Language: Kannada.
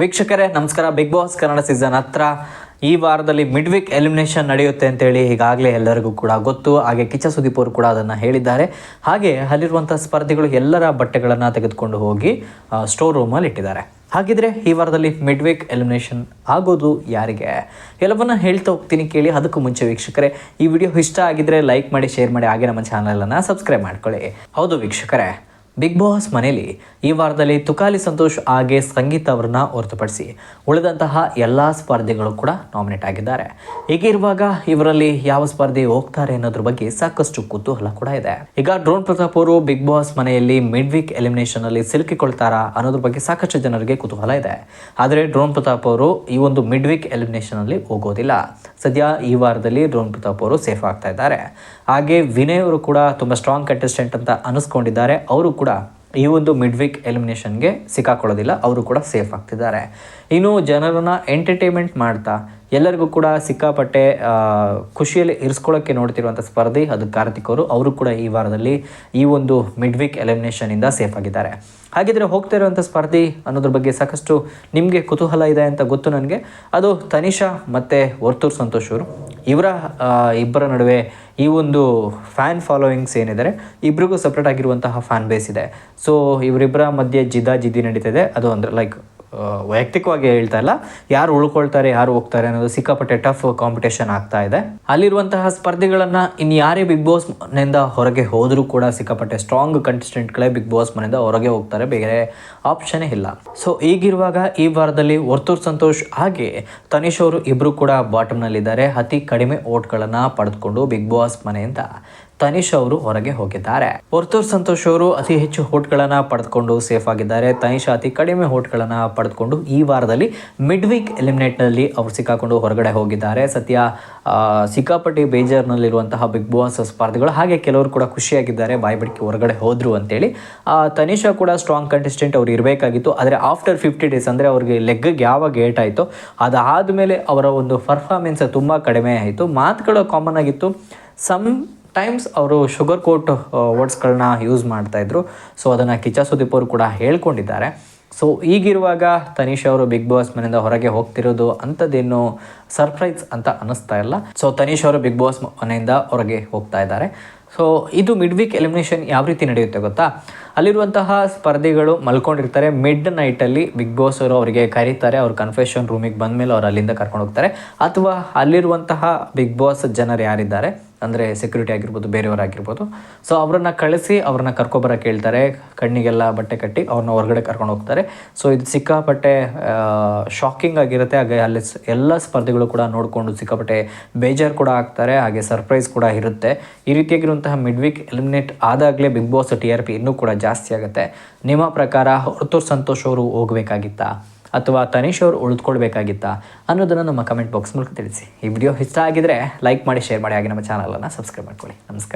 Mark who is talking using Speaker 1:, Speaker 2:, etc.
Speaker 1: ವೀಕ್ಷಕರೇ, ನಮಸ್ಕಾರ. ಬಿಗ್ ಬಾಸ್ ಕನ್ನಡ ಸೀಸನ್ ಹತ್ರ ಈ ವಾರದಲ್ಲಿ ಮಿಡ್ ವೀಕ್ ಎಲಿಮಿನೇಷನ್ ನಡೆಯುತ್ತೆ ಅಂತೇಳಿ ಈಗಾಗಲೇ ಎಲ್ಲರಿಗೂ ಕೂಡ ಗೊತ್ತು. ಹಾಗೆ ಕಿಚ್ಚ ಸುದೀಪ್ ಅವರು ಕೂಡ ಅದನ್ನು ಹೇಳಿದ್ದಾರೆ. ಹಾಗೆ ಅಲ್ಲಿರುವಂಥ ಸ್ಪರ್ಧಿಗಳು ಎಲ್ಲರ ಬಟ್ಟೆಗಳನ್ನು ತೆಗೆದುಕೊಂಡು ಹೋಗಿ ಸ್ಟೋರ್ ರೂಮಲ್ಲಿ ಇಟ್ಟಿದ್ದಾರೆ. ಹಾಗಿದ್ರೆ ಈ ವಾರದಲ್ಲಿ ಮಿಡ್ ವೀಕ್ ಎಲಿಮಿನೇಷನ್ ಆಗೋದು ಯಾರಿಗೆ? ಎಲ್ಲವನ್ನ ಹೇಳ್ತಾ ಹೋಗ್ತೀನಿ ಕೇಳಿ ಅದಕ್ಕೂ ಮುಂಚೆ ವೀಕ್ಷಕರೇ, ಈ ವಿಡಿಯೋ ಇಷ್ಟ ಆಗಿದ್ರೆ ಲೈಕ್ ಮಾಡಿ ಶೇರ್ ಮಾಡಿ, ಹಾಗೆ ನಮ್ಮ ಚಾನಲನ್ನು ಸಬ್ಸ್ಕ್ರೈಬ್ ಮಾಡ್ಕೊಳ್ಳಿ. ಹೌದು ವೀಕ್ಷಕರೇ. ಬಿಗ್ ಬಾಸ್ ಮನೆಯಲ್ಲಿ ಈ ವಾರದಲ್ಲಿ ತುಕಾಲಿ ಸಂತೋಷ್ ಹಾಗೆ ಸಂಗೀತ ಅವರನ್ನ ಹೊರತುಪಡಿಸಿ ಉಳಿದಂತಹ ಎಲ್ಲ ಸ್ಪರ್ಧೆಗಳು ಕೂಡ ನಾಮಿನೇಟ್ ಆಗಿದ್ದಾರೆ. ಹೀಗಿರುವಾಗ ಇವರಲ್ಲಿ ಯಾವ ಸ್ಪರ್ಧೆ ಹೋಗ್ತಾರೆ ಅನ್ನೋದ್ರ ಬಗ್ಗೆ ಸಾಕಷ್ಟು ಕುತೂಹಲ ಕೂಡ ಇದೆ. ಈಗ ಡ್ರೋನ್ ಪ್ರತಾಪ್ ಅವರು ಬಿಗ್ ಬಾಸ್ ಮನೆಯಲ್ಲಿ ಮಿಡ್ ವೀಕ್ ಎಲಿಮಿನೇಷನ್ ಅಲ್ಲಿ ಸಿಲುಕಿಕೊಳ್ತಾರಾ ಅನ್ನೋದ್ರ ಬಗ್ಗೆ ಸಾಕಷ್ಟು ಜನರಿಗೆ ಕುತೂಹಲ ಇದೆ. ಆದರೆ ಡ್ರೋನ್ ಪ್ರತಾಪ್ ಅವರು ಈ ಒಂದು ಮಿಡ್ ವೀಕ್ ಎಲಿಮಿನೇಷನ್ ಅಲ್ಲಿ ಹೋಗೋದಿಲ್ಲ. ಸದ್ಯ ಈ ವಾರದಲ್ಲಿ ಡ್ರೋನ್ ಪ್ರತಾಪ್ ಅವರು ಸೇಫ್ ಆಗ್ತಾ ಇದ್ದಾರೆ. ಹಾಗೆ ವಿನಯ್ ಅವರು ಕೂಡ ತುಂಬಾ ಸ್ಟ್ರಾಂಗ್ ಕಂಟೆಸ್ಟೆಂಟ್ ಅಂತ ಅನಿಸ್ಕೊಂಡಿದ್ದಾರೆ. ಅವರು ಈ ಒಂದು ಮಿಡ್ ವೀಕ್ ಎಲಿಮಿನೇಷನ್ಗೆ ಸಿಕ್ಕಾಕೊಳ್ಳೋದಿಲ್ಲ. ಅವರು ಕೂಡ ಸೇಫ್ ಆಗ್ತಿದ್ದಾರೆ. ಇನ್ನು ಜನರನ್ನು ಎಂಟರ್ಟೈನ್ಮೆಂಟ್ ಮಾಡ್ತಾ ಎಲ್ಲರಿಗೂ ಕೂಡ ಸಿಕ್ಕಾಪಟ್ಟೆ ಖುಷಿಯಲ್ಲಿ ಇರಿಸ್ಕೊಳ್ಳೋಕ್ಕೆ ನೋಡ್ತಿರುವಂಥ ಸ್ಪರ್ಧಿ ಅದು ಕಾರ್ತಿಕ್ ಅವರು. ಅವರು ಕೂಡ ಈ ವಾರದಲ್ಲಿ ಈ ಒಂದು ಮಿಡ್ ವೀಕ್ ಎಲಿಮಿನೇಷನಿಂದ ಸೇಫ್ ಆಗಿದ್ದಾರೆ. ಹಾಗಿದ್ರೆ ಹೋಗ್ತಾ ಇರುವಂಥ ಸ್ಪರ್ಧಿ ಅನ್ನೋದ್ರ ಬಗ್ಗೆ ಸಾಕಷ್ಟು ನಿಮಗೆ ಕುತೂಹಲ ಇದೆ ಅಂತ ಗೊತ್ತು ನನಗೆ. ಅದು ತನಿಷಾ ಮತ್ತು ವರ್ತೂರ್ ಸಂತೋಷ್ ಅವರು. ಇವರ ಇಬ್ಬರ ನಡುವೆ ಈ ಒಂದು ಫ್ಯಾನ್ ಫಾಲೋಯಿಂಗ್ಸ್ ಏನಿದ್ದಾರೆ ಇಬ್ಬರಿಗೂ ಸಪ್ರೇಟ್ ಆಗಿರುವಂತಹ ಫ್ಯಾನ್ ಬೇಸ್ ಇದೆ. ಸೊ ಇವರಿಬ್ಬರ ಮಧ್ಯೆ ಜಿದಾ ಜಿದ್ದಿ ನಡೀತಿದೆ ಅದು ಅಂದರೆ ಲೈಕ್ ವೈಯಕ್ತಿಕವಾಗಿ ಹೇಳ್ತಾ ಇಲ್ಲ. ಯಾರು ಉಳ್ಕೊಳ್ತಾರೆ, ಯಾರು ಹೋಗ್ತಾರೆ ಅನ್ನೋದು ಸಿಕ್ಕಾಪಟ್ಟೆ ಟಫ್ ಕಾಂಪಿಟೇಷನ್ ಆಗ್ತಾ ಇದೆ. ಅಲ್ಲಿರುವಂತಹ ಸ್ಪರ್ಧಿಗಳನ್ನ ಇನ್ನು ಯಾರೇ ಬಿಗ್ ಬಾಸ್ ಮನೆಯಿಂದ ಹೊರಗೆ ಹೋದರೂ ಕೂಡ ಸಿಕ್ಕಾಪಟ್ಟೆ ಸ್ಟ್ರಾಂಗ್ ಕಂಟೆಸ್ಟೆಂಟ್ಗಳೇ ಬಿಗ್ ಬಾಸ್ ಮನೆಯಿಂದ ಹೊರಗೆ ಹೋಗ್ತಾರೆ. ಬೇರೆ ಆಪ್ಷನ್ನೇ ಇಲ್ಲ. ಸೊ ಈಗಿರುವಾಗ ಈ ವಾರದಲ್ಲಿ ವರ್ತೂರ್ ಸಂತೋಷ್ ಹಾಗೆ ತನಿಷ್ ಅವರು ಇಬ್ಬರು ಕೂಡ ಬಾಟಮ್ನಲ್ಲಿದ್ದಾರೆ ಅತಿ ಕಡಿಮೆ ಓಟ್ಗಳನ್ನು ಪಡೆದುಕೊಂಡು ಬಿಗ್ ಬಾಸ್ ಮನೆಯಿಂದ ತನಿಷ್ ಅವರು ಹೊರಗೆ ಹೋಗಿದ್ದಾರೆ. ಪುರ್ತೂರ್ ಸಂತೋಷ್ ಅವರು ಅತಿ ಹೆಚ್ಚು ಹೋಟ್ಗಳನ್ನ ಪಡೆದುಕೊಂಡು ಸೇಫ್ ಆಗಿದ್ದಾರೆ. ತನಿಷ್ ಅತಿ ಕಡಿಮೆ ಹೋಟ್ಗಳನ್ನ ಪಡೆದುಕೊಂಡು ಈ ವಾರದಲ್ಲಿ ಮಿಡ್ ವೀಕ್ ಎಲಿಮಿನೇಟ್ನಲ್ಲಿ ಅವರು ಸಿಕ್ಕಾಕೊಂಡು ಹೊರಗಡೆ ಹೋಗಿದ್ದಾರೆ. ಸತ್ಯ ಸಿಕ್ಕಾಪಟ್ಟಿ ಬೇಜಾರ್ನಲ್ಲಿರುವಂತಹ ಬಿಗ್ ಬಾಸ್ ಸ್ಪರ್ಧೆಗಳು ಹಾಗೆ ಕೆಲವರು ಕೂಡ ಖುಷಿಯಾಗಿದ್ದಾರೆ. ಬಾಯಿ ಬಿಡಿಕೆ ಹೊರಗಡೆ ಹೋದ್ರು ಅಂತೇಳಿ. ತನಿಷಾ ಕೂಡ ಸ್ಟ್ರಾಂಗ್ ಕಂಟೆಸ್ಟೆಂಟ್ ಅವ್ರು ಇರಬೇಕಾಗಿತ್ತು. ಆದರೆ ಆಫ್ಟರ್ ಫಿಫ್ಟಿ ಡೇಸ್ ಅಂದರೆ ಅವ್ರಿಗೆ ಲೆಗ್ಗೆ ಯಾವಾಗ ಏಟ್ ಆಯಿತು, ಅದಾದಮೇಲೆ ಅವರ ಒಂದು ಪರ್ಫಾರ್ಮೆನ್ಸ್ ತುಂಬ ಕಡಿಮೆ ಆಯಿತು. ಮಾತುಗಳು ಕಾಮನ್ ಆಗಿತ್ತು. ಸಮ್ ಟೈಮ್ಸ್ ಅವರು ಶುಗರ್ ಕೋಟ್ ವರ್ಡ್ಸ್ಗಳನ್ನ ಯೂಸ್ ಮಾಡ್ತಾಯಿದ್ರು ಸೊ ಅದನ್ನು ಕಿಚ್ಚ ಸುದೀಪ್ ಅವರು ಕೂಡ ಹೇಳ್ಕೊಂಡಿದ್ದಾರೆ. ಸೊ ಈಗಿರುವಾಗ ತನಿಷ್ ಅವರು ಬಿಗ್ ಬಾಸ್ ಮನೆಯಿಂದ ಹೊರಗೆ ಹೋಗ್ತಿರೋದು ಅಂಥದ್ದೇನು ಸರ್ಪ್ರೈಸ್ ಅಂತ ಅನ್ನಿಸ್ತಾ ಇಲ್ಲ. ಸೊ ತನಿಷ್ ಅವರು ಬಿಗ್ ಬಾಸ್ ಮನೆಯಿಂದ ಹೊರಗೆ ಹೋಗ್ತಾ ಇದ್ದಾರೆ. ಸೊ ಇದು ಮಿಡ್ ವೀಕ್ ಎಲಿಮಿನೇಷನ್ ಯಾವ ರೀತಿ ನಡೆಯುತ್ತೆ ಗೊತ್ತಾ? ಅಲ್ಲಿರುವಂತಹ ಸ್ಪರ್ಧಿಗಳು ಮಲ್ಕೊಂಡಿರ್ತಾರೆ. ಮಿಡ್ ನೈಟಲ್ಲಿ ಬಿಗ್ ಬಾಸ್ ಅವರು ಅವರಿಗೆ ಕರೀತಾರೆ. ಅವ್ರ ಕನ್ಫೆಷನ್ ರೂಮಿಗೆ ಬಂದಮೇಲೆ ಅವ್ರು ಅಲ್ಲಿಂದ ಕರ್ಕೊಂಡು ಹೋಗ್ತಾರೆ ಅಥವಾ ಅಲ್ಲಿರುವಂತಹ ಬಿಗ್ ಬಾಸ್ ಜನರು ಯಾರಿದ್ದಾರೆ? ಅಂದರೆ ಸೆಕ್ಯೂರಿಟಿ ಆಗಿರ್ಬೋದು, ಬೇರೆಯವರಾಗಿರ್ಬೋದು. ಸೊ ಅವರನ್ನ ಕಳಿಸಿ ಅವ್ರನ್ನ ಕರ್ಕೊಬರಕ್ಕೆ ಹೇಳ್ತಾರೆ ಕಣ್ಣಿಗೆಲ್ಲ ಬಟ್ಟೆ ಕಟ್ಟಿ ಅವ್ರನ್ನ ಹೊರಗಡೆ ಕರ್ಕೊಂಡು ಹೋಗ್ತಾರೆ. ಸೊ ಇದು ಸಿಕ್ಕಾಪಟ್ಟೆ ಶಾಕಿಂಗ್ ಆಗಿರುತ್ತೆ. ಹಾಗೆ ಅಲ್ಲಿ ಎಲ್ಲ ಸ್ಪರ್ಧಿಗಳು ಕೂಡ ನೋಡಿಕೊಂಡು ಸಿಕ್ಕಾಪಟ್ಟೆ ಬೇಜಾರು ಕೂಡ ಆಗ್ತಾರೆ. ಹಾಗೆ ಸರ್ಪ್ರೈಸ್ ಕೂಡ ಇರುತ್ತೆ. ಈ ರೀತಿಯಾಗಿರುವಂತಹ mid week eliminate ಆದಾಗಲೇ Bigg Boss T R P ಇನ್ನೂ ಕೂಡ ಜಾಸ್ತಿ ಆಗುತ್ತೆ. ನಿಮ್ಮ ಪ್ರಕಾರ, ಹೊರತೂರು ಸಂತೋಷ್ ಅವರು ಹೋಗಬೇಕಾಗಿತ್ತಾ? ಅಥವಾ ತನೇಶ್ ಅವರು ಉಳಿದುಕೊಳ್ಬೇಕಾಗಿತ್ತಾ ಅನ್ನೋದನ್ನು ನಮ್ಮ ಕಮೆಂಟ್ ಬಾಕ್ಸ್ ಮೂಲಕ ತಿಳಿಸಿ. ಈ ವಿಡಿಯೋ ಇಷ್ಟ ಆಗಿದ್ರೆ ಲೈಕ್ ಮಾಡಿ ಶೇರ್ ಮಾಡಿ, ಹಾಗೆ ನಮ್ಮ ಚಾನಲನ್ನು ಸಬ್ಸ್ಕ್ರೈಬ್ ಮಾಡ್ಕೊಳ್ಳಿ. ನಮಸ್ಕಾರ.